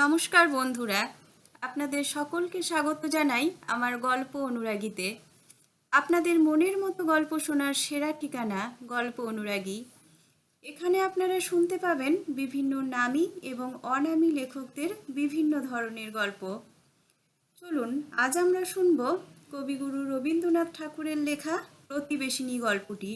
নমস্কার বন্ধুরা, আপনাদের সকলকে স্বাগত জানাই আমার গল্প অনুরাগীতে। আপনাদের মনের মতো গল্প শোনার সেরা ঠিকানা গল্প অনুরাগী। এখানে আপনারা শুনতে পাবেন বিভিন্ন নামী এবং অনামী লেখকদের বিভিন্ন ধরনের গল্প। চলুন, আজ আমরা শুনব কবিগুরু রবীন্দ্রনাথ ঠাকুরের লেখা প্রতিবেশিনী গল্পটি।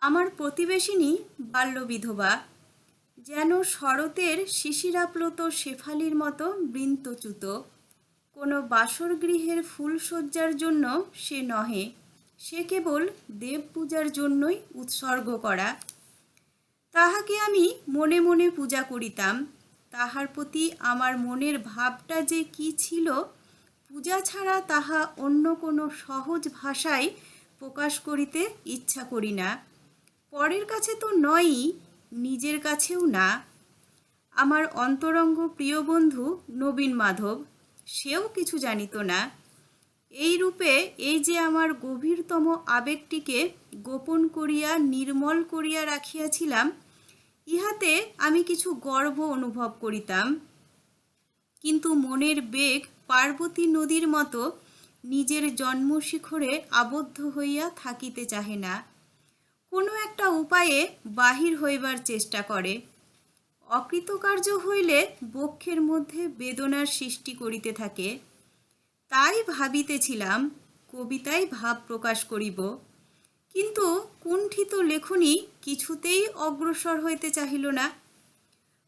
আমার প্রতিবেশিনী বাল্যবিধবা যেন শরতের শিশিরাপ্লত শেফালির মতো বৃন্তচ্যুত। কোনো বাসর গৃহের ফুলশয্যার জন্য সে নহে, সে কেবল দেব পূজার জন্যই উৎসর্গ করা। তাহাকে আমি মনে মনে পূজা করিতাম। তাহার প্রতি আমার মনের ভাবটা যে কি ছিল, পূজা ছাড়া তাহা অন্য কোনো সহজ ভাষায় প্রকাশ করিতে ইচ্ছা করি না। পরের কাছে তো নয়ই নিজের কাছেও না। আমার অন্তরঙ্গ প্রিয় বন্ধু নবীন মাধব, সেও কিছু জানিত না। এই রূপে এই যে আমার গভীরতম আবেগটিকে গোপন করিয়া, নির্মল করিয়া রাখিয়াছিলাম, ইহাতে আমি কিছু গর্ব অনুভব করিতাম। কিন্তু মনের বেগ পার্বতী নদীর মতো নিজের জন্মশিখরে আবদ্ধ হইয়া থাকিতে চাহে না। কোনো একটা উপায়ে বাহির হইবার চেষ্টা করে। অকৃতকার্য হইলে বক্ষের মধ্যে বেদনার সৃষ্টি করিতে থাকে। তাই ভাবিতেছিলাম, কবিতায় ভাব প্রকাশ করিব। কিন্তু কুণ্ঠিত লেখনী কিছুতেই অগ্রসর হইতে চাহিল না।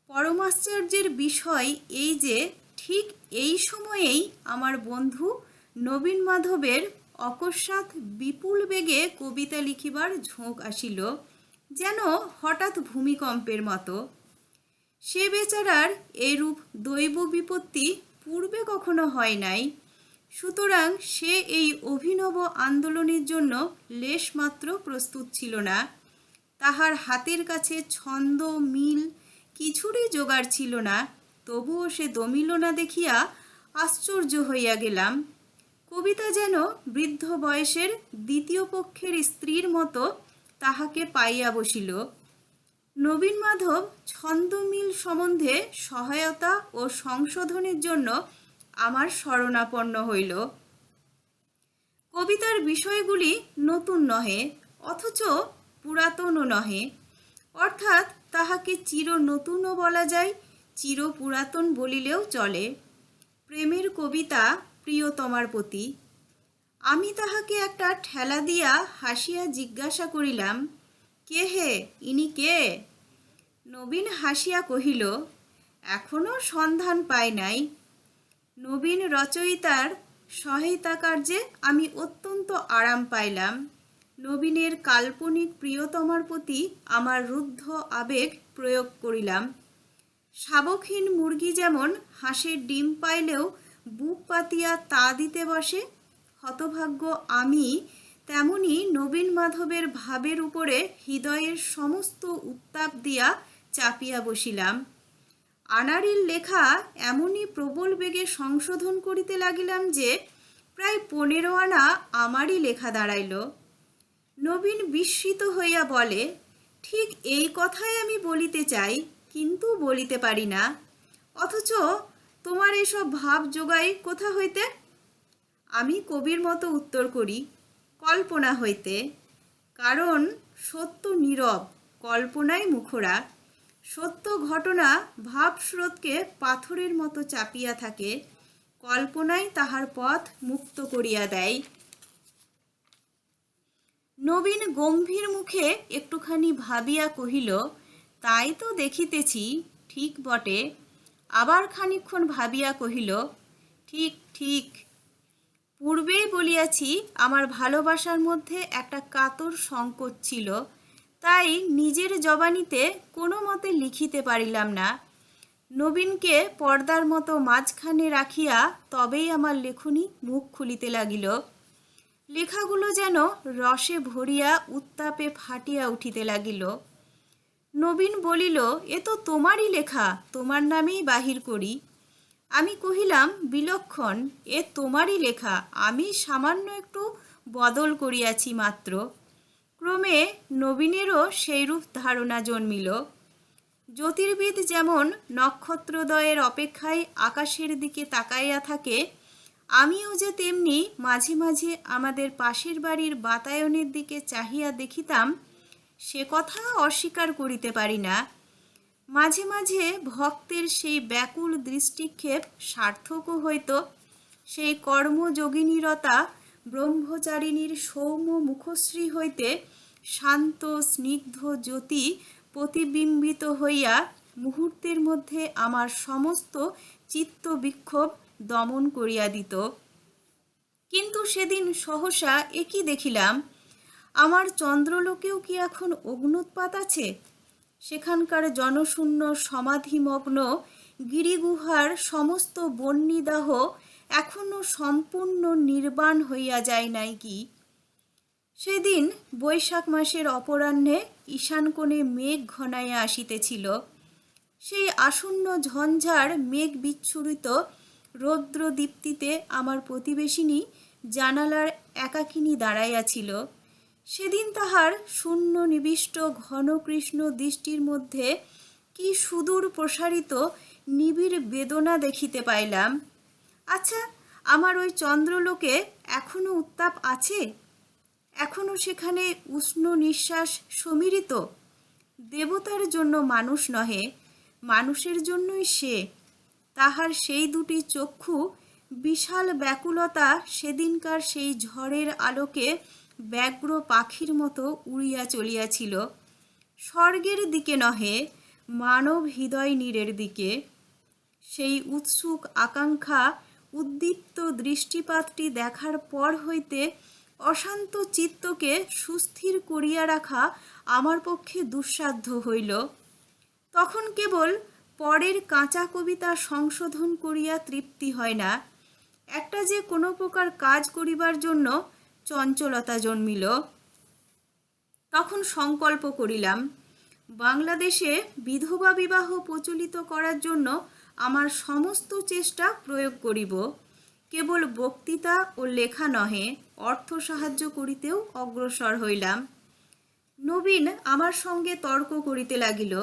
পরমাশ্চর্যের বিষয় এই যে, ঠিক এই সময়েই আমার বন্ধু নবীন মাধবের অকস্মাৎ বিপুল বেগে কবিতা লিখিবার ঝোঁক আসিল, যেন হঠাৎ ভূমিকম্পের মতো। সে বেচারার এরূপ দৈব বিপত্তি পূর্বে কখনো হয় নাই। সুতরাং সে এই অভিনব আন্দোলনের জন্য লেশমাত্র প্রস্তুত ছিল না। তাহার হাতের কাছে ছন্দ, মিল কিছুরই জোগাড় ছিল না। তবুও সে দমিল না দেখিয়া আশ্চর্য হইয়া গেলাম। কবিতা যেন বৃদ্ধ বয়সের দ্বিতীয় পক্ষের স্ত্রীর মতো তাহাকে পাইয়া বসিল। নবীন মাধব ছন্দমিল সম্বন্ধে সহায়তা ও সংশোধনের জন্য আমার শরণাপন্ন হইল। কবিতার বিষয়গুলি নতুন নহে, অথচ পুরাতনও নহে। অর্থাৎ তাহাকে চির নতুনও বলা যায় চির পুরাতন বলিলেও চলে। প্রেমের কবিতা প্রিয়তমার প্রতি। আমি তাহাকে একটা ঠেলা দিয়া হাসিয়া জিজ্ঞাসা করিলাম, কে হে? ইনি কে? নবীন হাসিয়া কহিল, এখনও সন্ধান পাই নাই। নবীন রচয়িতার সহায়তা কার্যে আমি অত্যন্ত আরাম পাইলাম। নবীনের কাল্পনিক প্রিয়তমার প্রতি আমার রুদ্ধ আবেগ প্রয়োগ করিলাম। শাবকহীন মুরগি যেমন হাঁসের ডিম পাইলেও বুক পাতিয়া তা দিতে বসে। হতভাগ্য আমি তেমনি নবীন মাধবের ভাবের উপরে হৃদয়ের সমস্ত উত্তাপ দিয়া চাপিয়া বসিলাম। আনারির লেখা এমনই প্রবল বেগে সংশোধন করিতে লাগিলাম যে, প্রায় পনেরো আনা আমারই লেখা দাঁড়াইল। নবীন বিস্মিত হইয়া বলে, ঠিক এই কথাই আমি বলিতে চাই, কিন্তু বলিতে পারি না। অথচ তোমার এসব ভাব যোগাই কোথা হইতে? আমি কবির মতো উত্তর করি, কল্পনা হইতে। কারণ সত্য নীরব, কল্পনাই মুখরা। সত্য ঘটনা ভাবস্রোতকে পাথরের মতো চাপিয়া থাকে, কল্পনাই তাহার পথ মুক্ত করিয়া দেয়। নবীন গম্ভীর মুখে একটুখানি ভাবিয়া কহিল, তাই তো দেখিতেছি, ঠিক বটে। আবার খানিক্ষণ ভাবিয়া কহিল, ঠিক ঠিক। পূর্বেই বলিয়াছি আমার ভালোবাসার মধ্যে একটা কাতর সংকট ছিল, তাই নিজের জবানিতে কোনো মতে লিখিতে পারিলাম না। নবীনকে পর্দার মতো মাঝখানে রাখিয়া তবেই আমার লেখনী মুখ খুলিতে লাগিল। লেখাগুলো যেন রসে ভরিয়া উত্তাপে ফাটিয়া উঠিতে লাগিল। নবীন বলিল, এ তো তোমারই লেখা, তোমার নামেই বাহির করি। আমি কহিলাম, বিলক্ষণ, এ তোমারই লেখা, আমি সামান্য একটু বদল করিয়াছি মাত্র। ক্রমে নবীনেরও সেইরূপ ধারণা জন্মিল। জ্যোতির্বিদ যেমন নক্ষত্রদয়ের অপেক্ষায় আকাশের দিকে তাকাইয়া থাকে, আমিও যে তেমনি মাঝে মাঝে আমাদের পাশের বাড়ির বাতায়নের দিকে চাহিয়া দেখিতাম সে কথা অস্বীকার করিতে পারি না। মাঝে মাঝে ভক্তের সেই ব্যাকুল দৃষ্টিক্ষেপ সার্থকও হইত। সেই কর্মযোগিনীরতা ব্রহ্মচারিণীর সৌম্য মুখশ্রী হইতে শান্ত, স্নিগ্ধ জ্যোতি প্রতিবিম্বিত হইয়া মুহূর্তের মধ্যে আমার সমস্ত চিত্ত বিক্ষোভ দমন করিয়া দিত। কিন্তু সেদিন সহসা একই দেখিলাম আমার চন্দ্রলোকেও কি এখন অগ্নুৎপাত আছে? সেখানকার জনশূন্য সমাধিমগ্ন গিরিগুহার সমস্ত বন্যিদাহ এখনও সম্পূর্ণ নির্বাণ হইয়া যায় নাই কি? সেদিন বৈশাখ মাসের অপরাহ্নে ঈশান কোণে মেঘ ঘনাইয়া আসিতেছিল। সেই আসন্ন ঝঞ্ঝার মেঘ বিচ্ছুরিত রৌদ্র দীপ্তিতে আমার প্রতিবেশিনী জানালার একাকিনী দাঁড়াইয়াছিল সেদিন তাহার শূন্য নিবিষ্ট ঘন কৃষ্ণ দৃষ্টির মধ্যে কি সুদূর প্রসারিত নিবিড় বেদনা দেখিতে পাইলাম। আচ্ছা আমার ওই চন্দ্রলোকে এখনও উত্তাপ আছে? এখনও সেখানে উষ্ণ নিঃশ্বাস সমীরিত? দেবতার জন্য মানুষ নহে, মানুষের জন্যই সে। তাহার সেই দুটি চক্ষু, বিশাল ব্যাকুলতা সেদিনকার সেই ঝড়ের আলোকে ব্যগ্র পাখির মতো উড়িয়া চলিয়াছিল। স্বর্গের দিকে নহে, মানব হৃদয় নীরের দিকে। সেই উৎসুক আকাঙ্ক্ষা, উদ্দীপ্ত দৃষ্টিপাতটি দেখার পর হইতে অশান্ত চিত্তকে সুস্থির করিয়া রাখা আমার পক্ষে দুঃসাধ্য হইল। তখন কেবল পরের কাঁচা কবিতা সংশোধন করিয়া তৃপ্তি হয় না। একটা যে কোনো প্রকার কাজ করিবার জন্য চঞ্চলতা জন্মিল। তখন সংকল্প করিলাম, বাংলাদেশে বিধবা বিবাহ প্রচলিত করার জন্য আমার সমস্ত চেষ্টা প্রয়োগ করিব। কেবল বক্তৃতা ও লেখা নহে, অর্থ সাহায্য করিতেও অগ্রসর হইলাম। নবীন আমার সঙ্গে তর্ক করিতে লাগিল।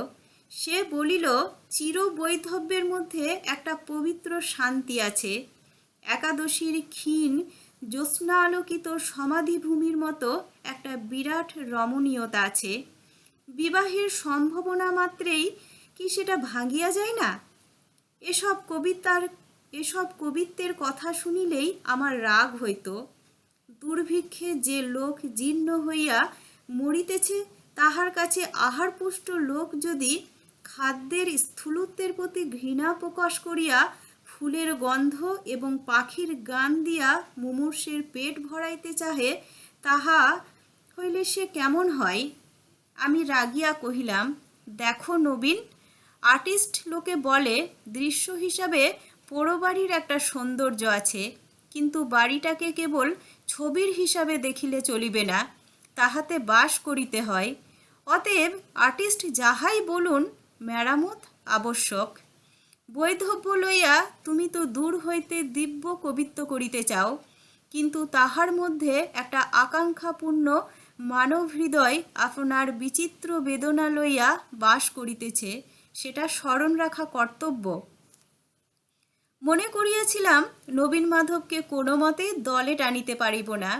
সে বলিল চির বৈধব্যের মধ্যে একটা পবিত্র শান্তি আছে। একাদশীর ক্ষীণ জ্যোৎস্না আলোকিত সমাধিভূমির মতো একটা বিরাট রমণীয়তা আছে। বিবাহের সম্ভাবনা মাত্রেই কি সেটা ভাঙিয়া যায় না? এসব কবিতার, এসব কবিত্বের কথা শুনিলেই আমার রাগ হইত। দুর্ভিক্ষে যে লোক জীর্ণ হইয়া মরিতেছে, তাহার কাছে আহারপুষ্ট লোক যদি খাদ্যের স্থূলত্বের প্রতি ঘৃণা প্রকাশ করিয়া ফুলের গন্ধ এবং পাখির গান দিয়া মুমূর্ষের পেট ভরাইতে চাহে, তাহা হইলে সে কেমন হয়? আমি রাগিয়া কহিলাম, দেখো নবীন, আর্টিস্ট লোকে বলে দৃশ্য হিসাবে পোড়ো বাড়ির একটা সৌন্দর্য আছে, কিন্তু বাড়িটাকে কেবল ছবির হিসাবে দেখিলে চলিবে না, তাহাতে বাস করিতে হয়। অতএব আর্টিস্ট যাহাই বলুন, মেরামত আবশ্যক। বৈধব্য লইয়া তুমি তো দূর হইতে দিব্য কবিত্ব করিতে চাও, কিন্তু তাহার মধ্যে একটা আকাঙ্ক্ষাপূর্ণ মানব হৃদয় আপনার বিচিত্র বেদনা লইয়া বাস করিতেছে, সেটা স্মরণ রাখা কর্তব্য। মনে করিয়াছিলাম, নবীন মাধবকে কোনো মতেই দলে টানিতে পারিব না।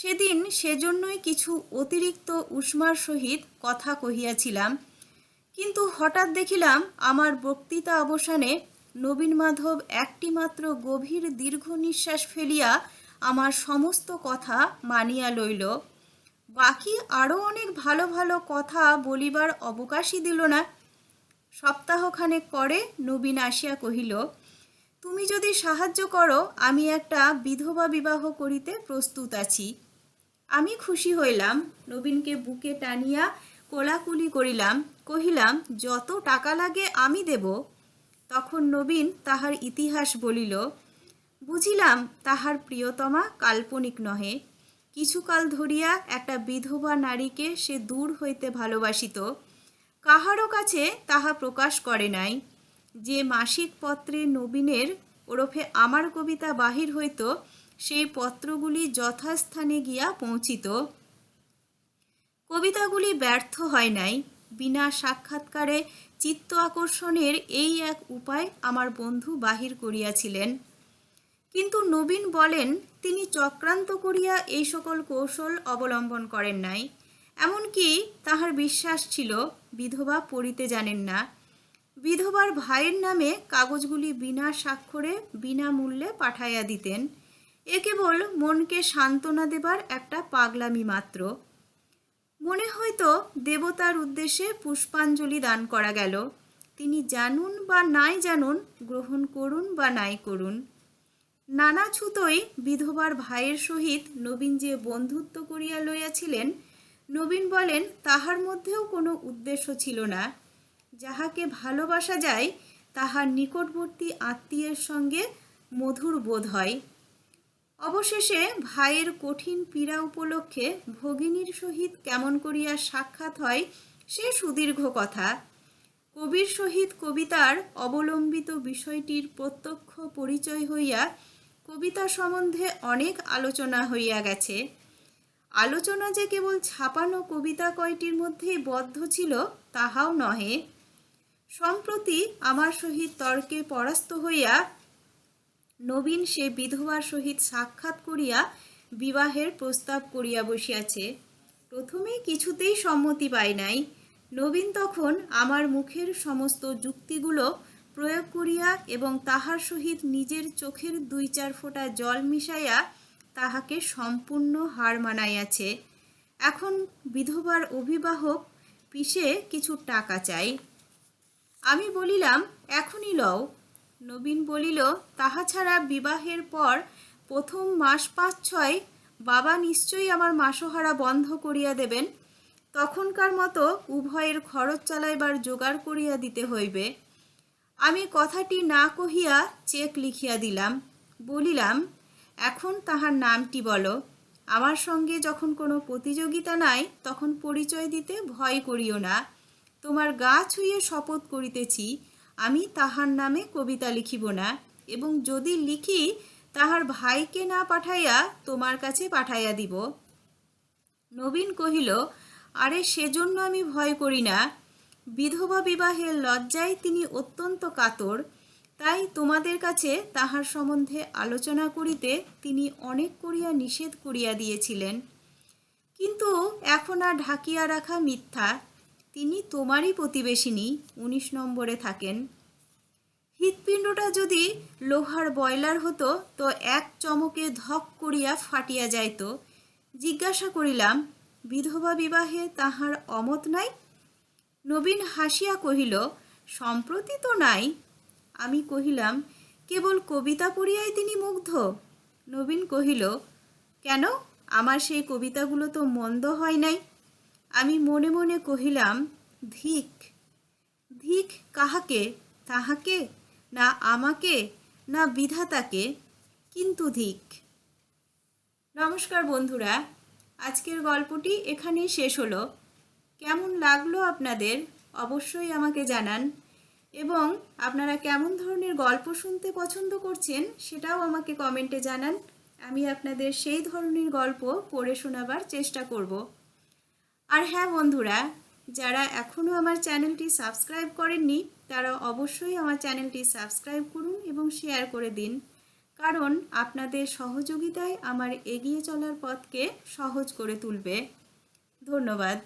সেদিন সেজন্যই কিছু অতিরিক্ত উষ্মার সহিত কথা কহিয়াছিলাম কিন্তু হঠাৎ দেখিলাম আমার বক্তৃতা অবসানে নবীন মাধব একটি মাত্র গভীর দীর্ঘ নিঃশ্বাস ফেলিয়া আমার সমস্ত কথা মানিয়া লইল। বাকি আরও অনেক ভালো ভালো কথা বলিবার অবকাশই দিল না। সপ্তাহখানেক পরে নবীন আসিয়া কহিল, তুমি যদি সাহায্য করো, আমি একটা বিধবা বিবাহ করিতে প্রস্তুত আছি। আমি খুশি হইলাম। নবীনকে বুকে টানিয়া কোলাকুলি করিলাম। কহিলাম, যত টাকা লাগে আমি দেব। তখন নবীন তাহার ইতিহাস বলিল, বুঝিলাম তাহার প্রিয়তমা কাল্পনিক নহে। কিছুকাল ধরিয়া একটা বিধবা নারীকে সে দূর হইতে ভালোবাসিত। কাহারও কাছে তাহা প্রকাশ করে নাই। যে মাসিক পত্রে নবীনের ওরফে আমার কবিতা বাহির হইত, সেই পত্রগুলি যথাস্থানে গিয়া পৌঁছিত। কবিতাগুলি ব্যর্থ হয় নাই। বিনা সাক্ষাৎকারে চিত্ত আকর্ষণের এই এক উপায় আমার বন্ধু বাহির করিয়াছিলেন। কিন্তু নবীন বলেন, তিনি চক্রান্ত করিয়া এই সকল কৌশল অবলম্বন করেন নাই। এমনকি তাহার বিশ্বাস ছিল, বিধবা পড়িতে জানেন না। বিধবার ভাইয়ের নামে কাগজগুলি বিনা স্বাক্ষরে, বিনা মূল্যে পাঠাইয়া দিতেন। এ কেবল মনকে সান্ত্বনা দেবার একটা পাগলামি মাত্র। মনে হয়তো দেবতার উদ্দেশ্যে পুষ্পাঞ্জলি দান করা গেল। তিনি জানুন বা নাই জানুন, গ্রহণ করুন বা নাই করুন। নানা ছুতোই বিধবার ভাইয়ের সহিত নবীন যে বন্ধুত্ব করিয়া লইয়াছিলেন, নবীন বলেন, তাহার মধ্যেও কোনো উদ্দেশ্য ছিল না। যাহাকে ভালোবাসা যায়, তাহার নিকটবর্তী আত্মীয়ের সঙ্গে মধুর বোধ হয়। অবশেষে ভাইয়ের কঠিন পীড়া উপলক্ষে ভগিনীর সহিত কেমন করিয়া সাক্ষাৎ হয় সে সুদীর্ঘ কথা। কবির সহিত কবিতার অবলম্বিত বিষয়টির প্রত্যক্ষ পরিচয় হইয়া কবিতা সম্বন্ধে অনেক আলোচনা হইয়া গেছে। আলোচনা যে কেবল ছাপানো কবিতা কয়টির মধ্যেই বদ্ধ ছিল তাহাও নহে। সম্প্রতি আমার সহিত তর্কে পরাস্ত হইয়া নবীন সে বিধবার সহিত সাক্ষাৎ করিয়া বিবাহের প্রস্তাব করিয়া বসিয়াছে। প্রথমে কিছুতেই সম্মতি পায় নাই। নবীন তখন আমার মুখের সমস্ত যুক্তিগুলো প্রয়োগ করিয়া এবং তাহার সহিত নিজের চোখের দুই চার ফোঁটা জল মিশাইয়া তাহাকে সম্পূর্ণ হার মানাইয়াছে। এখন বিধবার অভিবাহক পিসে কিছু টাকা চাই। আমি বলিলাম, এখনই লও। নবীন বলিল, তাহা ছাড়া বিবাহের পর প্রথম মাস পাঁচ ছয় বাবা নিশ্চয়ই আমার মাসহারা বন্ধ করিয়া দেবেন। তখনকার মতো উভয়ের খরচ চালাইবার জোগাড় করিয়া দিতে হইবে। আমি কথাটি না কহিয়া চেক লিখিয়া দিলাম। বলিলাম, এখন তাহার নামটি বলো। আমার সঙ্গে যখন কোনো প্রতিযোগিতা নাই, তখন পরিচয় দিতে ভয় করিও না। তোমার গা ছুঁয়ে শপথ করিতেছি। আমি তাহার নামে কবিতা লিখিব না, এবং যদি লিখি, তাহার ভাইকে না পাঠাইয়া তোমার কাছে পাঠাইয়া দিব। নবীন কহিল, আরে, সেজন্য আমি ভয় করি না। বিধবা বিবাহের লজ্জায় তিনি অত্যন্ত কাতর। তাই তোমাদের কাছে তাহার সম্বন্ধে আলোচনা করিতে তিনি অনেক করিয়া নিষেধ করিয়া দিয়েছিলেন। কিন্তু এখন আর ঢাকিয়া রাখা মিথ্যা। তিনি তোমারই প্রতিবেশিনী, উনিশ নম্বরে থাকেন। হৃৎপিণ্ডটা যদি লোহার বয়লার হতো, তো এক চমকে ধক করিয়া ফাটিয়া যাইত। জিজ্ঞাসা করিলাম, বিধবা বিবাহে তাহার অমত নাই? নবীন হাসিয়া কহিল, সম্প্রতি তো নাই। আমি কহিলাম, কেবল কবিতা পড়িয়াই তিনি মুগ্ধ? নবীন কহিল, কেন? আমার সেই কবিতাগুলো তো মন্দ হয় নাই। আমি মনে মনে কহিলাম ধিক ধিক কাহাকে? তাহাকে? না আমাকে? না বিধাতাকে? কিন্তু ধিক নমস্কার বন্ধুরা, আজকের গল্পটি এখানেই শেষ হলো। কেমন লাগল আপনাদের? অবশ্যই আমাকে জানান। এবং আপনারা কেমন ধরনের গল্প শুনতে পছন্দ করছেন সেটাও আমাকে কমেন্টে জানান। আমি আপনাদের সেই ধরনের গল্প পড়ে শোনাবার চেষ্টা করব। আর হ্যাঁ বন্ধুরা, যারা এখনও আমার চ্যানেলটি সাবস্ক্রাইব করেননি, তারা অবশ্যই আমার চ্যানেলটি সাবস্ক্রাইব করুন এবং শেয়ার করে দিন। কারণ আপনাদের সহযোগিতায় আমার এগিয়ে চলার পথকে সহজ করে তুলবে। ধন্যবাদ।